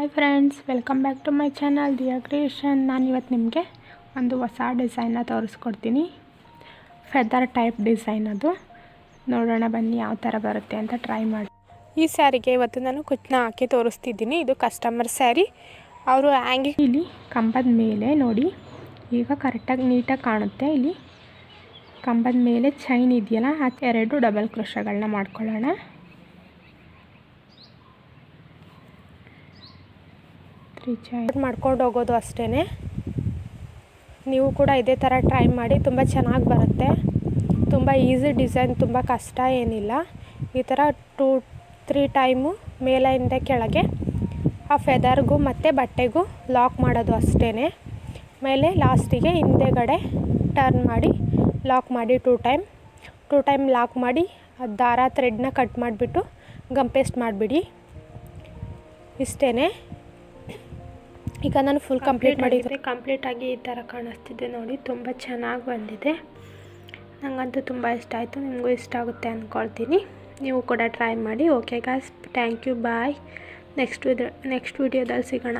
Hi friends welcome back to my channel Diya creation ನಾನು ಇವತ್ತು ನಿಮಗೆ ಒಂದು ಹೊಸ ಡಿಸೈನ್ನ ತೋರಿಸ್ಕೊಡ್ತೀನಿ. ಫೆದರ್ ಟೈಪ್ ಡಿಸೈನ್ ಅದು. ನೋಡೋಣ ಬನ್ನಿ ಯಾವ ಥರ ಬರುತ್ತೆ ಅಂತ ಟ್ರೈ ಮಾಡಿ. ಈ ಸ್ಯಾರಿಗೆ ಇವತ್ತು ನಾನು ಕುಚ್ನ ಹಾಕಿ ತೋರಿಸ್ತಿದ್ದೀನಿ. ಇದು ಕಸ್ಟಮರ್ ಸ್ಯಾರಿ ಅವರು ಹ್ಯಾಂಗಿ ಇಲ್ಲಿ ಕಂಬದ ಮೇಲೆ ನೋಡಿ. ಈಗ ಕರೆಕ್ಟಾಗಿ ನೀಟಾಗಿ ಕಾಣುತ್ತೆ. ಇಲ್ಲಿ ಕಂಬದ ಮೇಲೆ ಚೈನ್ ಇದೆಯಲ್ಲ, ಆ ಎರಡು ಡಬಲ್ ಕ್ರೋಶಗಳನ್ನ ಮಾಡ್ಕೊಳ್ಳೋಣ ತ್ರೀ ಚೈನ್ ಮಾಡ್ಕೊಂಡು ಹೋಗೋದು ಅಷ್ಟೇ ನೀವು ಕೂಡ ಇದೇ ಥರ ಟ್ರೈ ಮಾಡಿ, ತುಂಬ ಚೆನ್ನಾಗಿ ಬರುತ್ತೆ. ತುಂಬ ಈಸಿ ಡಿಸೈನ್ ತುಂಬ ಕಷ್ಟ ಏನಿಲ್ಲ. ಈ ಥರ ಟೂ ತ್ರೀ ಟೈಮು ಮೇಲಿಂದ ಕೆಳಗೆ ಆ ಫೆದರ್ಗೂ ಮತ್ತು ಬಟ್ಟೆಗೂ ಲಾಕ್ ಮಾಡೋದು ಅಷ್ಟೇ ಮೇಲೆ ಲಾಸ್ಟಿಗೆ ಹಿಂದೆಗಡೆ ಟರ್ನ್ ಮಾಡಿ ಲಾಕ್ ಮಾಡಿ two time two time lock ಮಾಡಿ ದಾರ ಥ್ರೆಡ್ನ ಕಟ್ ಮಾಡಿಬಿಟ್ಟು ಗಂಪೇಸ್ಟ್ ಪೇಸ್ಟ್ ಮಾಡಿಬಿಡಿ. ಇಷ್ಟೇ ಈಗ ನಾನು ಫುಲ್ ಕಂಪ್ಲೀಟ್ ಮಾಡಿದ್ದೆ ಕಂಪ್ಲೀಟಾಗಿ ಈ ಥರ ಕಾಣಿಸ್ತಿದೆ ನೋಡಿ ತುಂಬ ಚೆನ್ನಾಗಿ ಬಂದಿದೆ. ನನಗಂತೂ ತುಂಬ ಇಷ್ಟ ಆಯಿತು ನಿಮಗೂ ಇಷ್ಟ ಆಗುತ್ತೆ ಅಂದ್ಕೊಳ್ತೀನಿ ನೀವು ಕೂಡ ಟ್ರೈ ಮಾಡಿ okay guys thank you bye next video next ವಿಡಿಯೋದಲ್ಲಿ ಸಿಗೋಣ.